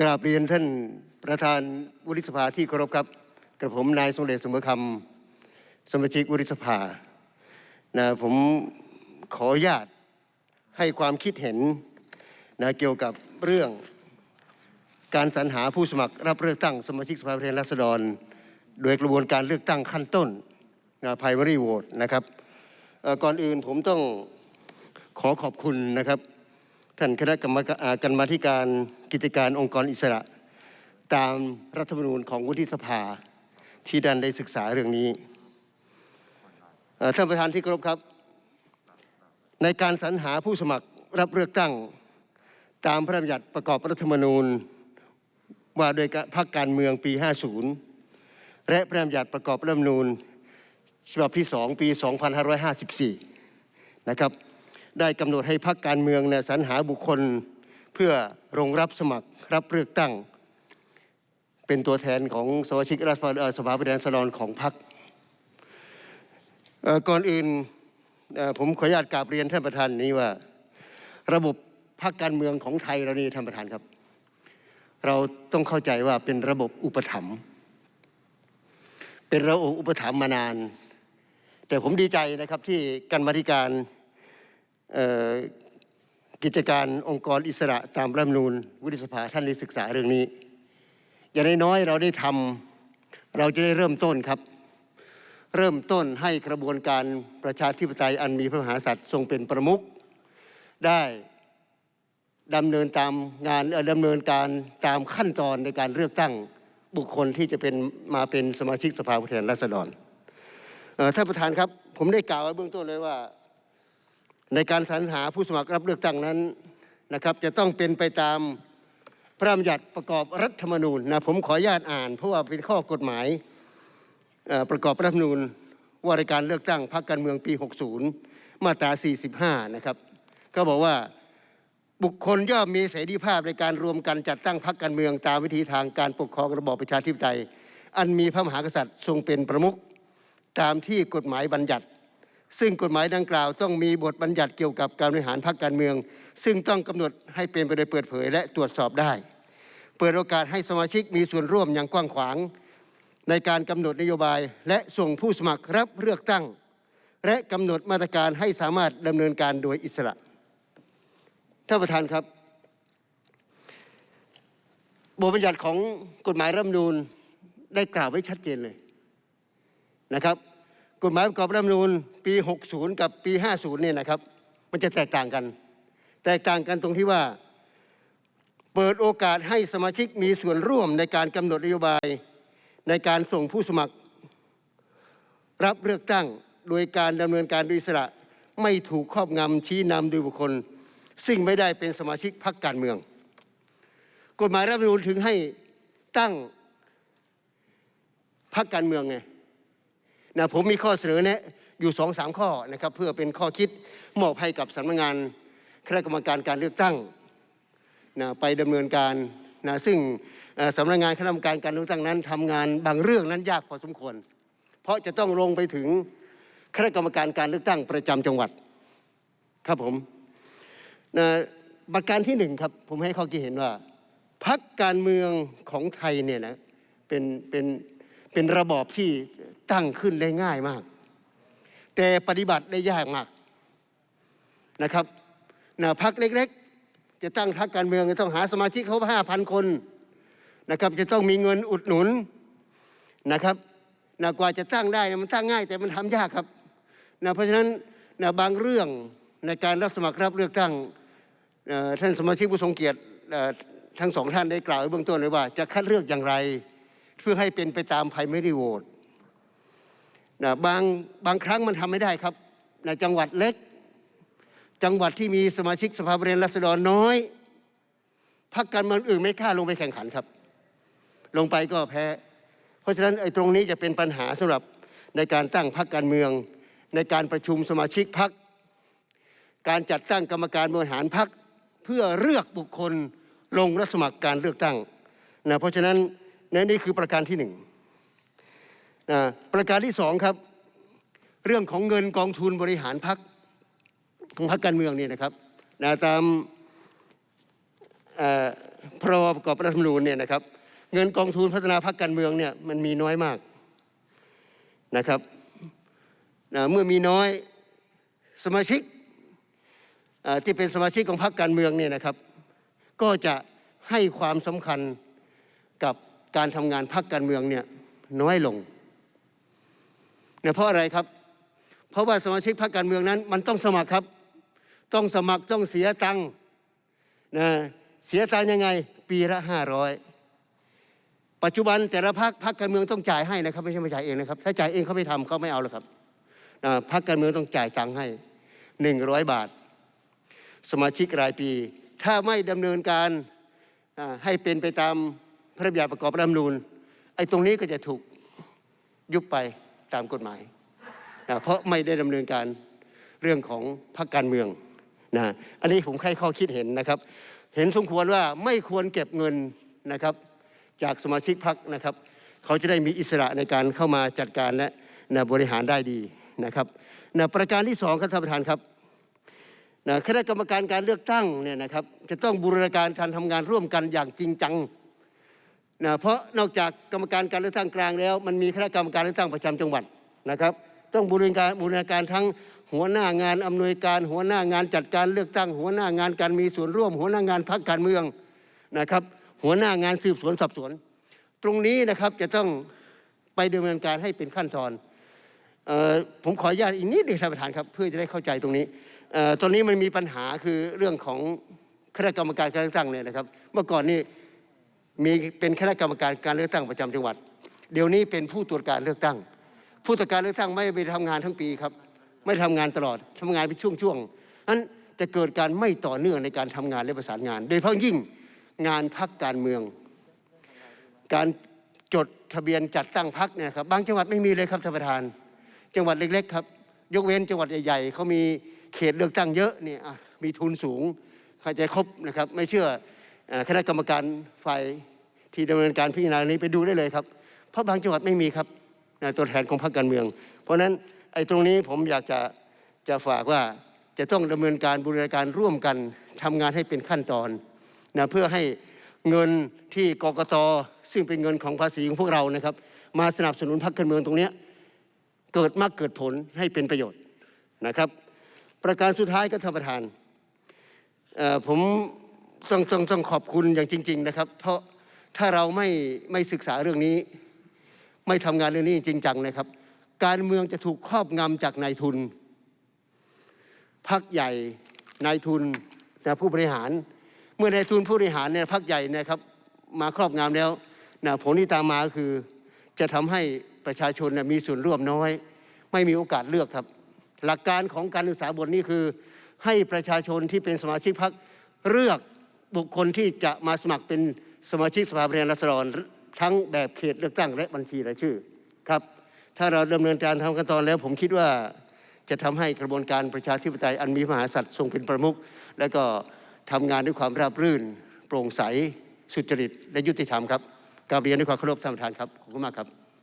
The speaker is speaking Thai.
กราบเรียนท่านประธานวุฒิสภาที่เคารพครับกระผมนายทรงเดชสมคำสมาชิกวุฒิสภานะผมขออนุญาตให้ความคิดเห็นนะเกี่ยวกับเรื่องการสรรหาผู้สมัครรับเลือกตั้งสมาชิกสภาผู้แทนราษฎร โดยกระบวนการเลือกตั้งขั้นต้นนะไพรมรีโหวตนะครับก่อนอื่นผมต้องขอขอบคุณนะครับ ท่านคณะกรรมการมาธิการกิจการองค์กรอิสระ ตามรัฐธรรมนูญของวุฒิสภาที่ดันได้ศึกษาเรื่องนี้ท่านประธานที่เคารพครับ ในการสรรหาผู้สมัครรับเลือกตั้ง ตามพระราชบัญญัติประกอบรัฐธรรมนูญว่าโดยพรรคการเมืองปี 50 และพระราชบัญญัติประกอบรัฐธรรมนูญฉบับที่ 2 ปี 2554 นะครับ ได้กำหนดให้พรรคการเมืองเนี่ยสรรหาบุคคลเพื่อลงรับสมัครรับเลือกตั้ง เป็นตัวแทนของสมาชิกรัฐสภาเอ่อสภาผู้แทนราษฎรของพรรคก่อนอื่นผมขออนุญาตกราบเรียนท่านประธานนี้ว่า ระบบพรรคการเมืองของไทยเรานี่ท่านประธานครับ เราต้องเข้าใจว่าเป็นระบบอุปถัมภ์เป็นระบบอุปถัมภ์มานาน แต่ผมดีใจนะครับที่กรรมาธิการ กิจการองค์กรอิสระตามรัฐธรรมนูญวุฒิสภาท่านได้ศึกษาเรื่องนี้ อย่างน้อยๆเราได้ทำเราจะได้เริ่มต้นครับ เริ่มต้นให้กระบวนการประชาธิปไตยอันมีพระมหากษัตริย์ทรงเป็นประมุขได้ดำเนินตามงานดำเนินการตามขั้นตอนในการเลือกตั้งบุคคลที่จะเป็นมาเป็นสมาชิกสภาผู้แทนราษฎรท่านประธานครับ ผมได้กล่าวไว้เบื้องต้นเลยว่า ในการสรรหาผู้สมัครรับเลือกตั้งนั้นนะครับ จะต้องเป็นไปตามพระราชบัญญัติประกอบรัฐธรรมนูญนะผมขออนุญาตอ่าน เพราะว่าเป็นข้อกฎหมายประกอบรัฐธรรมนูญว่าในการเลือกตั้งพรรคการเมืองปี 60 มาตรา 45 นะครับ ก็บอกว่าบุคคลย่อมมีเสรีภาพในการรวมกันจัดตั้งพรรคการเมืองตามวิธีทางการปกครองระบอบประชาธิปไตย อันมีพระมหากษัตริย์ทรงเป็นประมุขตามที่กฎหมายบัญญัติ ซึ่งกฎหมายดังกล่าวต้องมีบทบัญญัติเกี่ยวกับการบริหารพรรคการเมือง ซึ่งต้องกำหนดให้เป็นไปโดยเปิดเผยและตรวจสอบได้ เปิดโอกาสให้สมาชิกมีส่วนร่วมอย่างกว้างขวาง ในการกำหนดนโยบาย และส่งผู้สมัครรับเลือกตั้ง และกำหนดมาตรการให้สามารถดำเนินการโดยอิสระท่านประธานครับบทบัญญัติของกฎหมายรัฐมนูญได้กล่าวไว้ชัดเจนเลยนะครับ กฎหมายประกอบรัฐธรรมนูญปี 60 กับปี 50เนี่ยนะครับ มันจะแตกต่างกัน แตกต่างกันตรงที่ว่า เปิดโอกาสให้สมาชิกมีส่วนร่วมในการกำหนดนโยบายในการส่งผู้สมัคร รับเลือกตั้งโดยการดำเนินการโดยอิสระไม่ถูกครอบงำชี้นำโดยบุคคล ซึ่งไม่ได้เป็นสมาชิกพรรคการเมือง กฎหมายรัฐธรรมนูญถึงให้ตั้งพรรคการเมืองไง นะผมมีข้อเสนอแนะอยู่สองสามข้อนะครับเพื่อเป็นข้อคิดมอบให้กับสำนักงานคณะกรรมการการเลือกตั้งนะไปดำเนินการนะซึ่งสำนักงานคณะกรรมการการเลือกตั้งนั้นทำงานบางเรื่องนั้นยากพอสมควร เพราะจะต้องลงไปถึงคณะกรรมการการเลือกตั้งประจำจังหวัดครับผมนะประการที่หนึ่งครับผมให้ข้อคิดเห็นว่าพักการเมืองของไทยเนี่ยนะเป็นเป็นเป็นระบอบที่ ตั้งขึ้นได้ง่ายมาก แต่ปฏิบัติได้ยากมากนะครับนะพักเล็กๆ จะตั้งพักการเมืองจะต้องหาสมาชิกเขาห้าพันคนนะครับ จะต้องมีเงินอุดหนุนนะครับนะกว่าจะตั้งได้นะมันตั้งง่ายแต่มันทำยากครับนะเพราะฉะนั้นนะบางเรื่องในการรับสมัครรับเลือกตั้งท่านสมาชิกผู้ทรงเกียรติทั้งสองท่านได้กล่าวไว้เบื้องต้นเลยว่า จะคัดเลือกอย่างไร เพื่อให้เป็นไปตามไพรไม่ได้โหวต นะบางบางครั้งมันทำไม่ได้ครับในจังหวัดเล็ก จังหวัดที่มีสมาชิกสภาผู้แทนราษฎรน้อยพรรคการเมืองอื่นไม่กล้าลงไปแข่งขันครับ ลงไปก็แพ้ เพราะฉะนั้นไอ้ตรงนี้จะเป็นปัญหาสำหรับในการตั้งพรรคการเมือง ในการประชุมสมาชิกพรรคการจัดตั้งกรรมการบริหารพรรคเพื่อเลือกบุคคลลงรับสมัครการเลือกตั้งนะเพราะฉะนั้นนนี่คือประการที่หนึ่ง ประการที่สองครับ เรื่องของเงินกองทุนบริหารพรรคของพรรคการเมืองนี่นะครับนะตามพรบประกอบรัฐธรรมนูญเนี่ยนะครับ เงินกองทุนพัฒนาพรรคการเมืองเนี่ยมันมีน้อยมากนะครับนะเมื่อมีน้อยสมาชิกที่เป็นสมาชิกของพรรคการเมืองเนี่ยนะครับ ก็จะให้ความสำคัญกับการทำงานพรรคการเมืองเนี่ยน้อยลง เนี่ยเพราะอะไรครับ เพราะว่าสมาชิกพรรคการเมืองนั้น มันต้องสมัครครับ ต้องสมัครต้องเสียตังค์นะเสียตังค์ยังไง ปีละห้าร้อยปัจจุบันแต่ละพรรคพรรคการเมืองต้องจ่ายให้นะครับ ไม่ใช่มาจ่ายเองนะครับ ถ้าจ่ายเองเขาไม่ทำเขาไม่เอาหรอกครับนะพรรคการเมืองต้องจ่ายตังค์ให้หนึ่งร้อยบาท สมาชิกรายปี ถ้าไม่ดำเนินการให้เป็นไปตามพระราชบัญญัติประกอบรัฐธรรมนูญไอ้ตรงนี้ก็จะถูกยุบไป ตามกฎหมายนะเพราะไม่ได้ดำเนินการเรื่องของพรรคการเมืองนะอันนี้ผมให้ข้อคิดเห็นนะครับ เห็นสมควรว่าไม่ควรเก็บเงินนะครับจากสมาชิกพรรคนะครับ เขาจะได้มีอิสระในการเข้ามาจัดการและนะบริหารได้ดีนะครับนะประการที่สองครับท่านประธานครับนะคณะกรรมการการเลือกตั้งเนี่ยนะครับจะต้องบูรณาการการทำงานร่วมกันอย่างจริงจัง นะเพราะนอกจากกรรมการการเลือกตั้งกลางแล้ว มันมีคณะกรรมการเลือกตั้งประจำจังหวัดนะครับ ต้องบูรณาการบูรณาการทั้งหัวหน้างานอำนวยการ หัวหน้างานจัดการเลือกตั้ง หัวหน้างานการมีส่วนร่วม หัวหน้างานพักการเมืองนะครับ หัวหน้างานสืบสวนสอบสวน ตรงนี้นะครับจะต้องไปดำเนินการให้เป็นขั้นตอนออผมขออนุญาตอีกนิดเดียวท่านประธานครับ เพื่อจะได้เข้าใจตรงนี้ตอนนี้มันมีปัญหาคือเรื่องของคณะกรรมการการเลือกตั้งเนี่ยนะครับ เมื่อก่อนนี่ มีเป็นคณะกรรมการการเลือกตั้งประจำจังหวัด เดี๋ยวนี้เป็นผู้ตรวจการเลือกตั้ง ผู้ตรวจการเลือกตั้งไม่ไปทำงานทั้งปีครับ ไม่ทำงานตลอดทำงานเป็นช่วงๆนั้นจะเกิดการไม่ต่อเนื่องในการทำงานและประสานงาน โดยเฉพาะยิ่งงานพักการเมือง การจดทะเบียนจัดตั้งพักเนี่ยครับบางจังหวัดไม่มีเลยครับท่านประธาน จังหวัดเล็ก ๆ ครับ ยกเว้นจังหวัดใหญ่ๆเขามีเขตเลือกตั้งเยอะเนี่ยมีทุนสูงเข้าใจครบนะครับ ไม่เชื่อ คณะกรรมการฝ่ายที่ดำเนินการพิจารณาเรื่องนี้ไปดูได้เลยครับ เพราะบางจังหวัดไม่มีครับตัวแทนของพรรคการเมือง เพราะฉะนั้นไอ้ตรงนี้ผมอยากจะจะฝากว่าจะต้องดำเนินการบูรณาการร่วมกันทำงานให้เป็นขั้นตอนนะเพื่อให้เงินที่กกตซึ่งเป็นเงินของภาษีของพวกเรานะครับ มาสนับสนุนพรรคการเมืองตรงนี้เกิดมากเกิดผลให้เป็นประโยชน์นะครับ ประการสุดท้ายก็ท่านประธานผม ต้องต้องต้องขอบคุณอย่างจริง ๆ นะครับ เพราะถ้าเราไม่ไม่ศึกษาเรื่องนี้ ไม่ทำงานเรื่องนี้จริงจังนะครับ การเมืองจะถูกครอบงำจากนายทุนพักใหญ่นายทุนนะผู้บริหาร เมื่อนายทุนผู้บริหารเนี่ยพักใหญ่นะครับ มาครอบงำแล้วนะผลที่ตามมาคือ จะทำให้ประชาชนนะมีส่วนร่วมน้อย ไม่มีโอกาสเลือกครับ หลักการของการศึกษาบทนี้คือ ให้ประชาชนที่เป็นสมาชิกพรรคเลือก บุคคลที่จะมาสมัครเป็นสมาชิกสภาผู้แทนราษฎรทั้งแบบเขตเลือกตั้งและบัญชีรายชื่อครับถ้าเราดำเนินการทำขั้นตอนแล้ว ผมคิดว่าจะทำให้กระบวนการประชาธิปไตยอันมีมหากษัตริย์ทรงเป็นประมุขและก็ทำงานด้วยความราบรื่น โปร่งใส สุจริต และยุติธรรมครับกราบเรียนด้วยความเคารพท่านประธานครับขอบคุณมากครับ